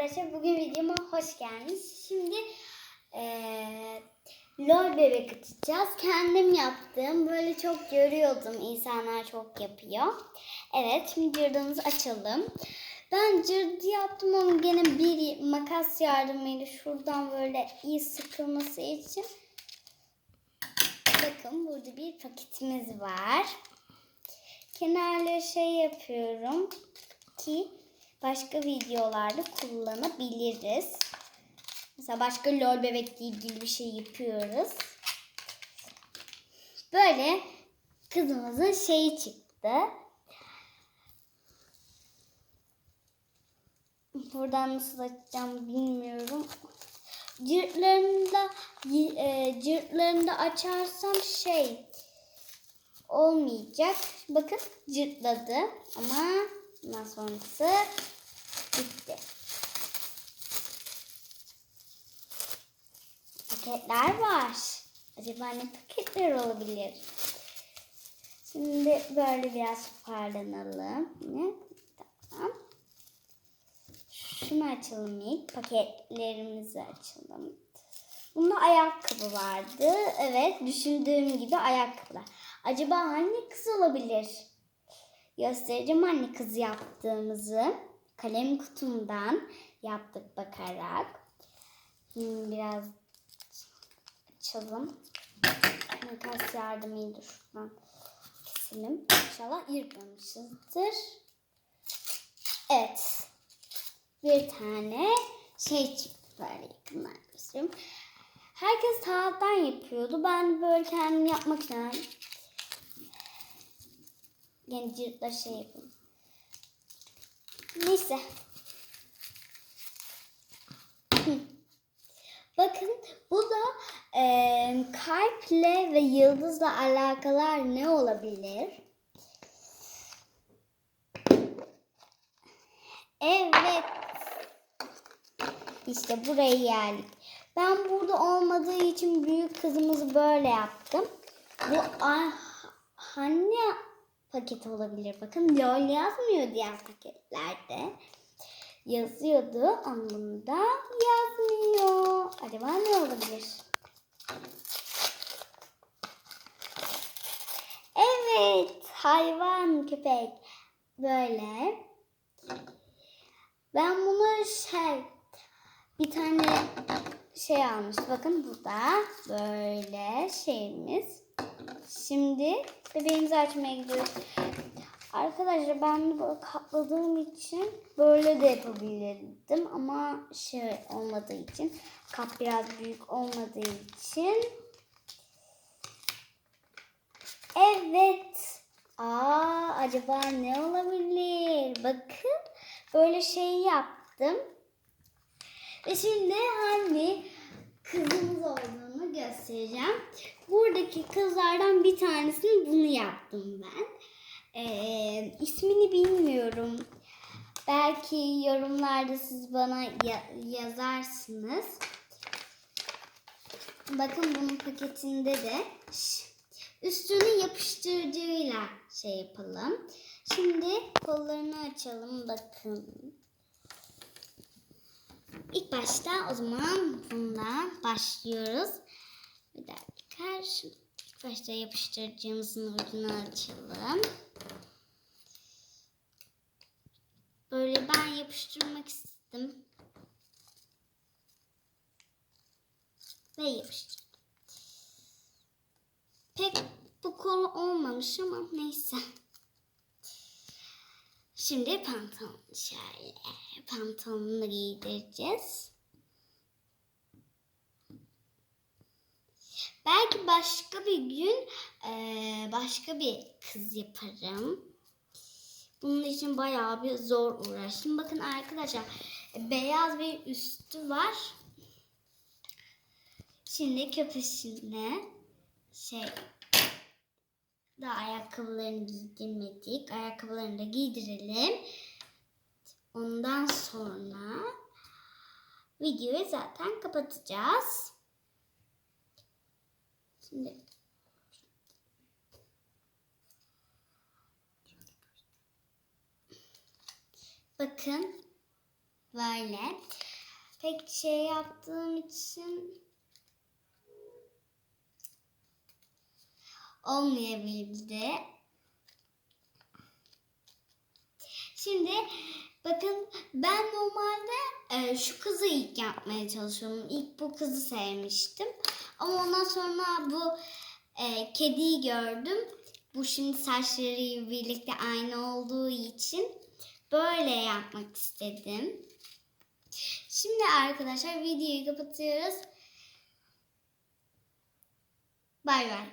Arkadaşlar bugün videoma hoş geldiniz. Şimdi eee lol bebek açacağız. Kendim yaptım. Böyle çok görüyordum. İnsanlar çok yapıyor. Evet şimdi cırdığımızı açalım. Ben cırdı yaptım ama gene bir makas yardımıyla şuradan böyle iyi sıkılması için. Bakın burada bir paketimiz var. Kenarları şey yapıyorum ki başka videolarda kullanabiliriz. Mesela başka lol bebekle ilgili bir şey yapıyoruz. Böyle kızımızın şeyi çıktı. Buradan nasıl açacağım bilmiyorum. Cırtlarında e, cırtlarında açarsam şey olmayacak. Bakın cırtladı ama ondan sonrası Paketler var. Acaba ne paketler olabilir? Şimdi böyle biraz toparlanalım. Yine. Tamam. Şunu açalım ilk. Paketlerimizi açalım. Bunda ayakkabı vardı. Evet düşündüğüm gibi ayakkabılar. Acaba hangi kız olabilir? Göstereceğim anne kız yaptığımızı. Kalem kutumdan yaptık bakarak. Şimdi biraz açalım. Makas yardımıyla şuradan keselim. İnşallah yırtmamışızdır. Evet. Bir tane şey çıktı böyle yakından göstereyim. Herkes kağıttan yapıyordu. Ben böyle kendim yapmak için yani cırtla şey yapayım. Neyse. Bakın bu da e, kalple ve yıldızla alakalar ne olabilir? Evet. İşte buraya geldik. Ben burada olmadığı için büyük kızımızı böyle yaptım. Bu ah, anne paket olabilir. Bakın LOL yazmıyor diğer paketlerde. Yazıyordu ama bunda yazmıyor. Acaba ne olabilir? Evet, hayvan köpek. Böyle. Ben bunu şey bir tane şey almış. Bakın burada böyle şeyimiz. Şimdi bebeğimizi açmaya gidiyoruz. Arkadaşlar ben de böyle katladığım için böyle de yapabilirdim ama şey olmadığı için kap biraz büyük olmadığı için evet aa acaba ne olabilir? Bakın böyle şey yaptım. Ve şimdi hani kızımız olduğunu göstereceğim. Buradaki kızlardan bir tanesini bunu yaptım ben. Ee, ismini bilmiyorum. Belki yorumlarda siz bana ya- yazarsınız. Bakın bunun paketinde de. Ş- üstünü yapıştırıcıyla şey yapalım. Şimdi kollarını açalım bakın. İlk başta o zaman bundan başlıyoruz. Bir dakika. Şu ilk başta yapıştırıcımızın ucunu açalım. Böyle ben yapıştırmak istedim. Ve yapıştırdım. Pek olmamış ama neyse. Şimdi pantolon şöyle pantolonunu giydireceğiz. Belki başka bir gün eee, başka bir kız yaparım. Bunun için bayağı bir zor uğraştım. Bakın arkadaşlar beyaz bir üstü var. Şimdi köpeşine şey daha ayakkabılarını giydirmedik. Ayakkabılarını da giydirelim. Ondan sonra videoyu zaten kapatacağız. Şimdi bakın Böyle. Pek şey yaptığım için olmayabildi. Şimdi bakın ben normalde e, şu kızı ilk yapmaya çalışıyorum. İlk bu kızı sevmiştim. Ama ondan sonra bu e, kediyi gördüm. Bu şimdi saçları birlikte aynı olduğu için böyle yapmak istedim. Şimdi arkadaşlar videoyu kapatıyoruz. Bay bay.